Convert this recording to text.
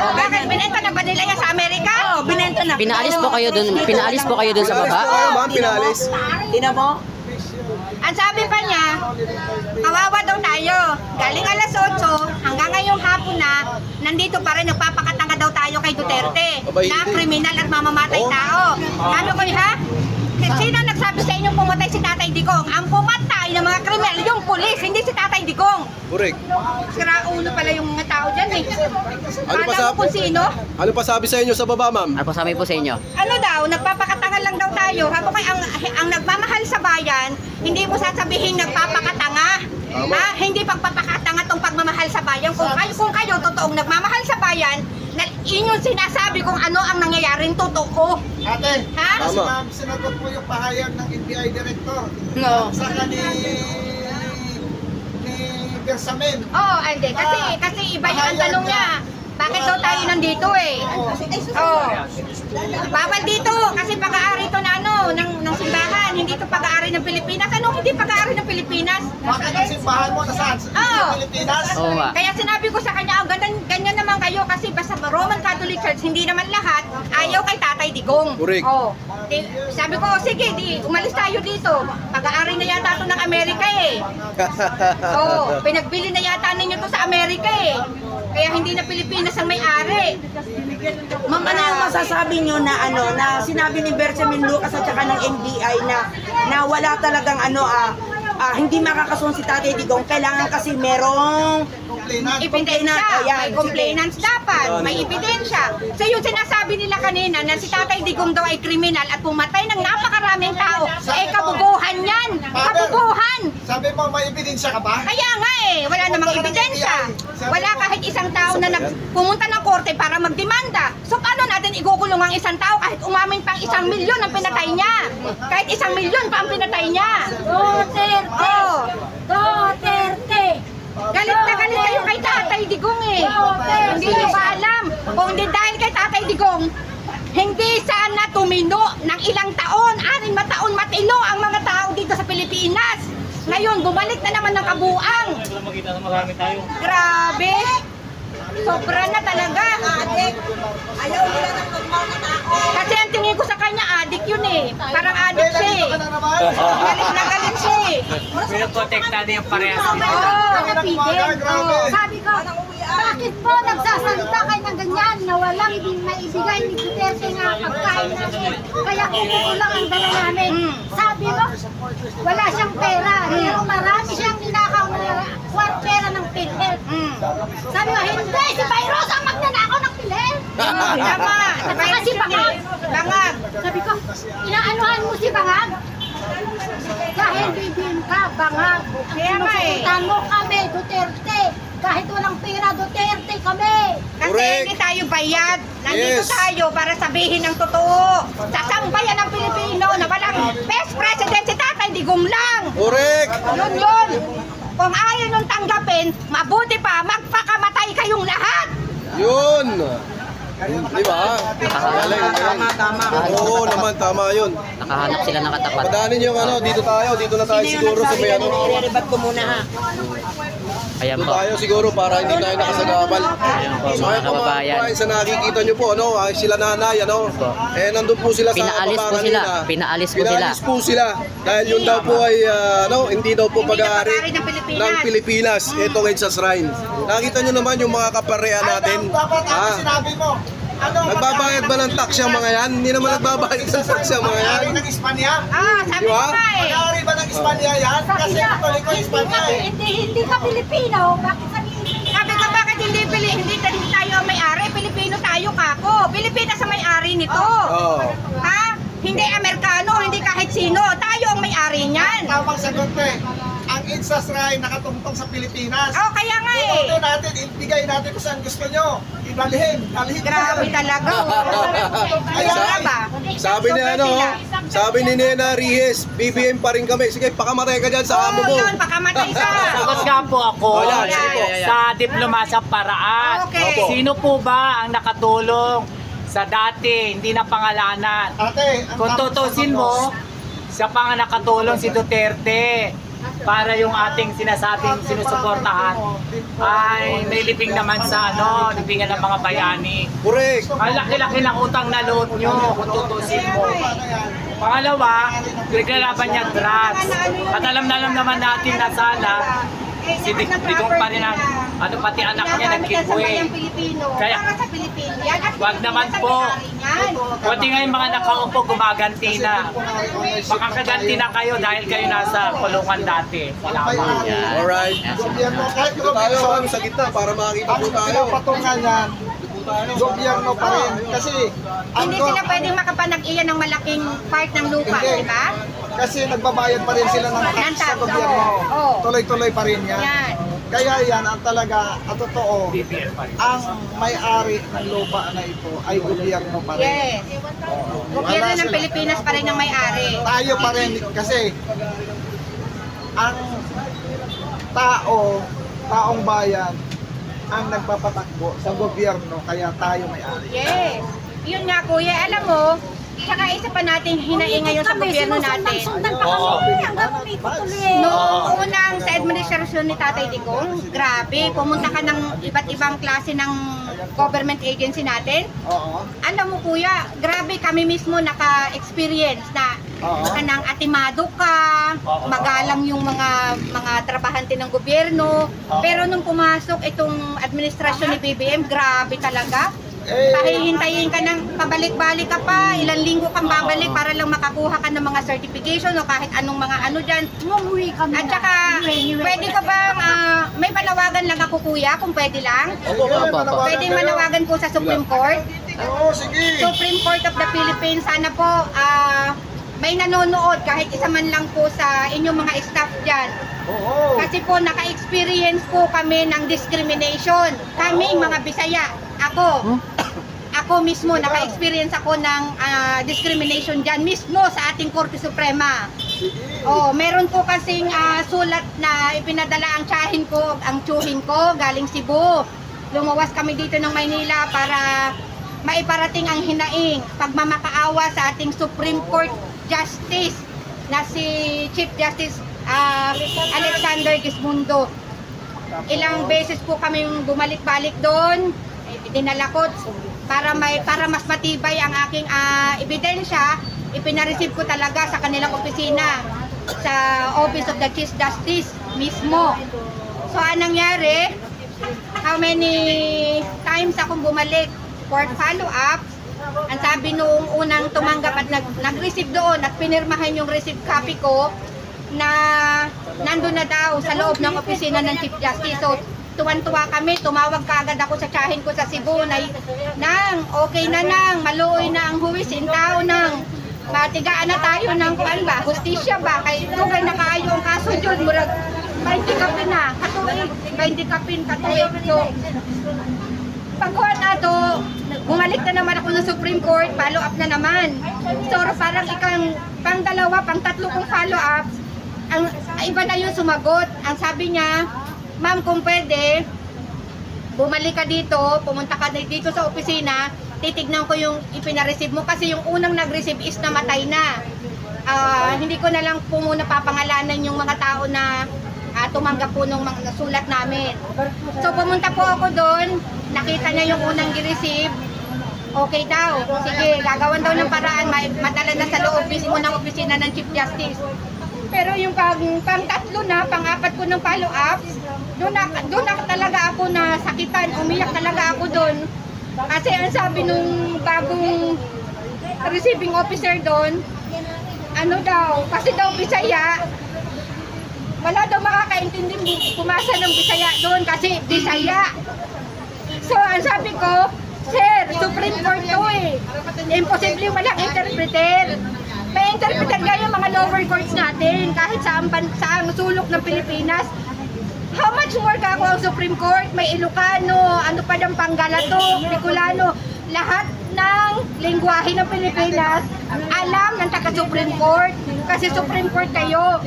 Oh, bakit binenta na ba nila yan sa Amerika? Oo, binenta na. Pinaalis po kayo dun, pinaalis po kayo dun sa baba? kayo, ma'am, pinalis. Tingnan mo. Ang sabi pa niya, kawawa daw tayo. Galing alas 8 hanggang ngayong hapon na, nandito pa rin, nagpapakatanga daw tayo kay Duterte. Na kriminal at mamamatay Oh. tao. Ano ko ha? Sino nagsabi sa inyo pumatay si Tatay Digong? Ang pumatay ng mga kriminal, yung pulis, hindi si Tatay Digong. Correct. Sira ulo pala yung mga tao dyan eh. Ano pa Kala sa- mo kung sino? Ano pa sabi sa inyo sa baba, ma'am? Ano po sabi po sa inyo? ano daw, nagpapakatangal lang daw tayo. Hapo kay ang, ang nagmamahal sa bayan, hindi mo sasabihin nagpapakatanga. Tama. Ha? Hindi pagpapakatanga tong pagmamahal sa bayan. Kung kayo, kung kayo totoong nagmamahal sa bayan, na inyong sinasabi kung ano ang nangyayaring totoo. Ate, Ha? Tama. ma'am, sinagot mo yung pahayag ng NBI Director. No. Saka ni ni Bersamin. Oo, oh, hindi. Kasi, kasi iba yung ang tanong niya. Bakit daw tayo nandito eh? Oo. Bawal dito kasi pag-aari to na ano, ng, ng simbahan. Hindi to pag-aari ng Pilipinas. Ano hindi pag-aari ng Pilipinas? Bakit ang simbahan mo nasaan? Sa Oo. Pilipinas? Oo nga. Kaya sinabi ko sa kanya, oh, ganyan, ganyan naman kayo kasi basta Roman Catholic Church, hindi naman lahat ayaw kay Tatay Digong. Correct. Oh. Di, sabi ko, oh, sige, di, umalis tayo dito. Pag-aari na yata ito ng Amerika eh. Oh, pinagbili na yata ninyo to sa Amerika eh. Hindi na Pilipinas ang may-ari. Ma'am, ano yung masasabi nyo na ano, na sinabi ni Benjamin Lucas at saka ng NBI na na wala talagang ano, ah, ah, hindi makakasun si Tatay Digong. Kailangan kasi merong. Ebidensya. Oh, yan. May complainants dapat. May ebidensya. So yung sinasabi nila kanina na si Tatay Digong daw ay kriminal at pumatay ng napakaraming tao, eh kabubuhan yan. Kabubuhan. Sabi mo, may ebidensya ka ba? Kaya nga eh, wala namang ebidensya. Wala kahit isang tao na nag pumunta ng korte para magdemanda. So paano natin igukulong ang isang tao kahit umamin pang isang milyon ang pinatay niya? Kahit isang milyon pa ang pinatay niya. Duterte! Oh. Duterte! Galit na galit kayo kay Tatay Digong eh. Hindi niyo ba alam? Kung hindi dahil kay Tatay Digong, hindi sana tumino ng ilang taon, anin mataon matino ang mga tao dito sa Pilipinas. Ngayon, bumalik na naman ng kabuang. Grabe. Sobra na talaga. ayaw nila ng normal na tao. Kasi ang tingin ko sa kanya, adik yun eh. Parang adik siya eh. Na. Galit na galit siya eh. Pinoprotektado yung parehas. Oo. Grabe. Sabi ko, bakit po nagsasalita kayo ng ganyan na walang maibigay ni Duterte nga pagkain namin? Kaya kukulo lang ang dala namin. Mm. Sabi mo, wala siyang pera. Pero marami siyang ninakaw pera ng PhilHealth. Mm. Sabi ko, hindi, si Byros ang magnanakaw ng PhilHealth. Tama. Saka si Bangag. Bangag. Sabi ko, inaanuhan mo si Bangag? Dahil bibin ka, Bangag. Kaya nga eh. Mo kami, Duterte. Kahit walang pera, Duterte kami. Kasi Correct. hindi tayo bayad. Nandito Yes. tayo para sabihin ng totoo. Sa sambayan ng Pilipino na walang best president si Tatay Digong lang. Correct. Yun yun. Kung ayaw nung tanggapin, mabuti pa, magpakamatay kayong lahat. Yun. Di ba? Galing, galing. Tama. Oo naman, tama yun. Nakahanap sila ng katapat. Padaanin yung ano, dito tayo, dito na tayo Sino yung siguro sa may ano. nire-rebat ko muna ha? Ayan po. tayo siguro para hindi tayo nakasagabal. Ayan po, So mga ayun po mga kababayan. kababayan, sa nakikita nyo po, ano, ay sila nanay, ano, eh nandun po sila sa Pinaalis po baba sila. kanina. Pinaalis po Pinaalis po sila. Dahil yun daw po ay, ah, ano, hindi daw po pag-aari pag-aari ng Pilipinas. ng Pilipinas. Ito ngayon sa shrine. Nakita nyo naman yung mga kapareha natin. Ano, dapat Ah, sinabi mo? Nagbabayad ba ng tax yung mga yan? Hindi naman nagbabayad ng tax yung mga yan. Pag-aari ng Espanya? Ah, sabi ko ba? eh. Pag-aari ba ng Espanya yan? Kasi katoliko hindi, Espanya ka, eh. hindi, hindi ka Pilipino. Bakit Sabi ko bakit hindi Pili hindi, tayo may-ari, Pilipino tayo kako. Pilipinas ang may-ari nito. Ha? Hindi Amerikano, hindi kahit sino. Tayo ang may-ari niyan. Tamang sagot eh. Ang INSAS Rai nakatungtong sa Pilipinas. Oh, kaya nga eh. Ito natin, ibigay natin kung saan gusto nyo. Ibalhin, dalhin Grabe talaga. Kaya nga ba? Sabi ni ano, sabi ni Nena Rihes, BBM pa rin kami. Sige, pakamatay ka dyan sa amo Oo, mo. yun, pakamatay ka. Sagot nga po ako Oh, yan, sige po. sa diplomasang paraan. Okay. Opo. Sino po ba ang nakatulong sa dati, hindi na pangalanan? Ate, ang Kung tutusin mo, sa pang nakatulong si Duterte. Para yung ating sinasabing sinusuportahan ay may libing naman sa ano, libingan ng mga bayani. Correct. Ang laki-laki ng utang na loob nyo kung tutusin mo. Pangalawa, naglalaban niya drugs. At alam na alam naman natin na sana si Dik Digong pa rin ang ano pati anak niya nag-giveaway. Kaya, Kaya, sa Pilipino yan. At wag naman po. Pwede nga yung mga nakaupo gumaganti na. Makakaganti na kayo dahil kayo nasa kulungan dati. Salamat. Yan. Alright. Kahit Dito tayo ma'am, sa gitna para makakita ang po tayo. pinapatungan yan, gobyerno pa rin. Kasi, ang Hindi sila pwedeng makapanag-iyan ng malaking part ng lupa, Hindi. di ba? Kasi nagbabayad pa rin sila ng Ng tax sa gobyerno. oo. Oo. Tuloy-tuloy pa rin yan. Yan. Kaya yan ang talaga, ang totoo, ang may-ari ng lupa na ito ay gobyerno pa rin. Yes. Gobyerno Wala ng. Pilipinas pa rin ang may-ari. Tayo pa rin kasi ang tao, taong bayan, ang nagpapatakbo sa gobyerno kaya tayo may-ari. Yes. Yun nga kuya, alam mo, saka isa pa nating hinaing ngayon sa gobyerno natin. Sundan pa kami hanggang umikot. Noong unang sa administrasyon ni Tatay Digong, grabe, pumunta ka ng iba't ibang klase ng government agency natin. Oo. Alam mo kuya, grabe kami mismo naka-experience na Oo. kanang atimado ka, magalang yung mga mga trabahante ng gobyerno. Pero nung pumasok itong administrasyon ni BBM, grabe talaga. Eh, Pahihintayin ka ng pabalik-balik ka pa, ilang linggo kang babalik para lang makakuha ka ng mga certification o kahit anong mga ano dyan. Umuwi kami At saka, pwede ka bang, ah, may panawagan lang ako kuya, kung pwede lang? Opo, opo. Pwede manawagan po sa Supreme Court. Oo, sige. Supreme Court of the Philippines, sana po ah, may nanonood kahit isa man lang po sa inyong mga staff dyan. Oo. Kasi po naka-experience po kami ng discrimination. Kami mga Bisaya, ako, ako mismo naka-experience ako ng ah, discrimination dyan mismo sa ating Korte Suprema. Oh, meron po kasing ah, sulat na ipinadala ang tsahin ko, ang tsuhin ko galing Cebu. Lumawas kami dito ng Maynila para maiparating ang hinaing pagmamakaawa sa ating Supreme Court Justice na si Chief Justice ah, Alexander Gismundo. Ilang beses po kami bumalik-balik doon, dinala ko para may para mas matibay ang aking ah, ebidensya, ipinareceive ko talaga sa kanilang opisina sa Office of the Chief Justice mismo. So anong nangyari? How many times akong bumalik for follow-up? Ang sabi nung unang tumanggap at nag, nag-receive doon at pinirmahan yung receipt copy ko na nandun na daw sa loob ng opisina ng Chief Justice. So, tuwan-tuwa kami, tumawag kaagad ako sa tsahin ko sa Cebu. Na, nang, okay na nang, maluoy na ang huwis, tao nang, matigaan na tayo ng kwan ba, hustisya ba, kay dugay na kaayo ang kaso dyan, murag, 20 kapin na, katuig, 20 kapin, katuig. So, pagkuhan na to, bumalik na naman ako ng Supreme Court, follow up na naman. So parang ikang pang dalawa, pang tatlo kong follow up, ang iba na yung sumagot. Ang sabi niya, ma'am kung pwede, bumalik ka dito, pumunta ka dito sa opisina, titignan ko yung ipinareceive mo kasi yung unang nag-receive is namatay na. Ah, hindi ko na lang po muna papangalanan yung mga tao na ah, tumanggap po ng mga sulat namin. So pumunta po ako doon, nakita niya yung unang gi-receive, okay daw. Sige, gagawan daw ng paraan, ma- madala na sa loob mismo ng opisina ng Chief Justice. Pero yung pang, pang tatlo na, pang apat ko ng follow-up, doon na, doon na talaga ako na sakitan, umiyak talaga ako doon. Kasi ang sabi nung bagong receiving officer doon, ano daw, kasi daw Bisaya, wala daw makakaintindi pumasa ng Bisaya doon kasi Bisaya. So, ang sabi ko, Sir, Supreme Court to eh. Imposible walang interpreter. May interpreter yung mga lower courts natin kahit sa ban- sa ang sulok ng Pilipinas. How much more ka ako ang Supreme Court? May Ilocano, ano pa ng Pangalato, Bicolano, lahat ng lingwahe ng Pilipinas alam ng taga Supreme Court kasi Supreme Court kayo.